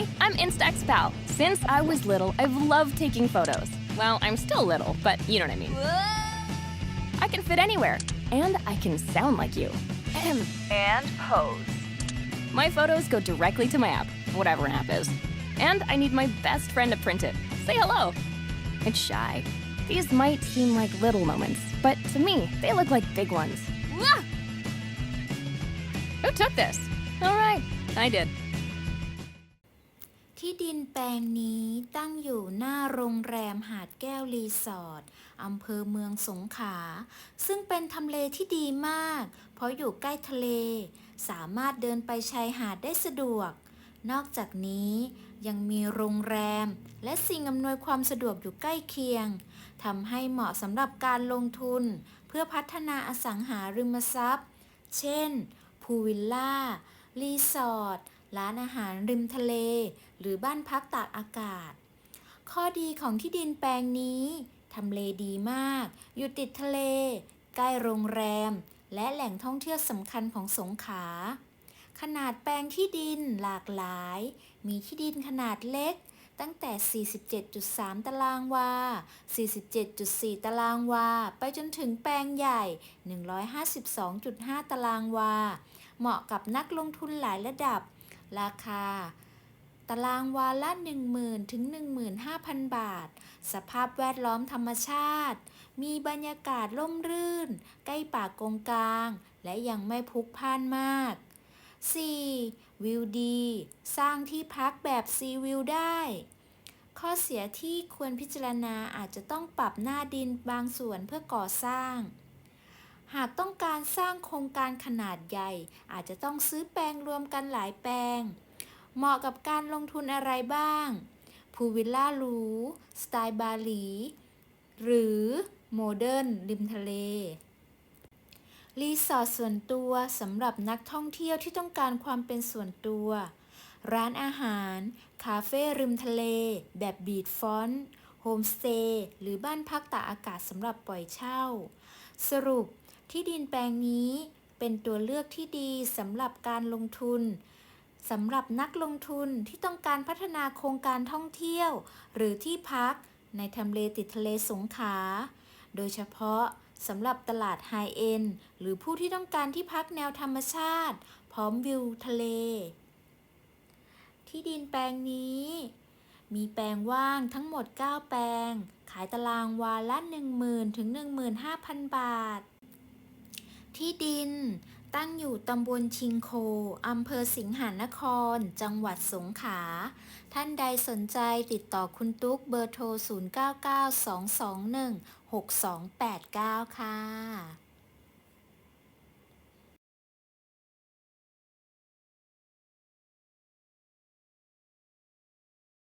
Hi, I'm Instax Pal. Since I was little, I've loved taking photos. Well, I'm still little, but you know what I mean. I can fit anywhere, and I can sound like you. And pose. My photos go directly to my app, whatever an app is. And I need my best friend to print it. Say hello. It's shy. These might seem like little moments, but to me, they look like big ones. Who took this? All right, I did. ที่ดินแปลงนี้ตั้งอยู่หน้าโรงแรมหาดแก้วรีสอร์ทอำเภอเมืองสงขลา ซึ่งเป็นทำเลที่ดีมาก เพราะอยู่ใกล้ทะเล สามารถเดินไปชายหาดได้สะดวก นอกจากนี้ยังมีโรงแรม และสิ่งอำนวยความสะดวกอยู่ใกล้เคียง ทำให้เหมาะสำหรับการลงทุน เพื่อพัฒนาอสังหาริมทรัพย์ เช่น พูวิลล่า รีสอร์ท ร้านอาหารริมทะเล หรือบ้านพักตากอากาศ ข้อดีของที่ดินแปลงนี้ทำเลดีมาก อยู่ติดทะเล ใกล้โรงแรม และแหล่งท่องเที่ยวสำคัญของสงขลาขนาดแปลงที่ดินหลากหลาย มีที่ดินขนาดเล็ก ตั้งแต่ 47.3 ตารางวา 47.4 ตารางวา ไปจนถึงแปลงใหญ่ 152.5 ตารางวา เหมาะกับนักลงทุนหลายระดับ ราคา ตารางวาละ 10,000 ถึง 15,000 บาท สภาพแวดล้อมธรรมชาติ มีบรรยากาศร่มรื่น ใกล้ป่ากงกลาง และยังไม่พุกพ่านมาก 4. วิวดี สร้างที่พักแบบซีวิวได้ ข้อเสียที่ควรพิจารณาอาจจะต้องปรับหน้าดินบางส่วนเพื่อก่อสร้าง หากต้องการสร้างโครงการขนาดใหญ่ อาจจะต้องซื้อแปลงรวมกันหลายแปลง เหมาะกับการลงทุนอะไรบ้างพูวิลล่าหรูสไตล์บาหลี หรือโมเดิร์นริมทะเล รีสอร์ทส่วนตัวสำหรับนักท่องเที่ยวที่ต้องการความเป็นส่วนตัว ร้านอาหาร คาเฟ่ริมทะเล แบบบีดฟอนต์โฮมสเตย์หรือบ้านพักตากอากาศสำหรับปล่อยเช่า สรุป ที่ดินแปลงนี้เป็นตัวเลือกที่ดีสำหรับการลงทุนสำหรับนักลงทุนที่ต้องการพัฒนาโครงการท่องเที่ยว หรือที่พักในทำเลติดทะเลสงขา โดยเฉพาะสำหรับตลาดไฮเอ็นหรือผู้ที่ต้องการที่พักแนวธรรมชาติ พร้อมวิวทะเล ที่ดินแปลงนี้ มีแปลงว่างทั้งหมด 9 แปลง ขายตารางวาละ 10,000 ถึง 15,000 บาท ที่ดิน ตั้งอยู่ตำบลชิงโค อำเภอสิงหานคร จังหวัดสงขลา ท่านใดสนใจติดต่อคุณตุ๊กเบอร์โทร 0992216289 ค่ะ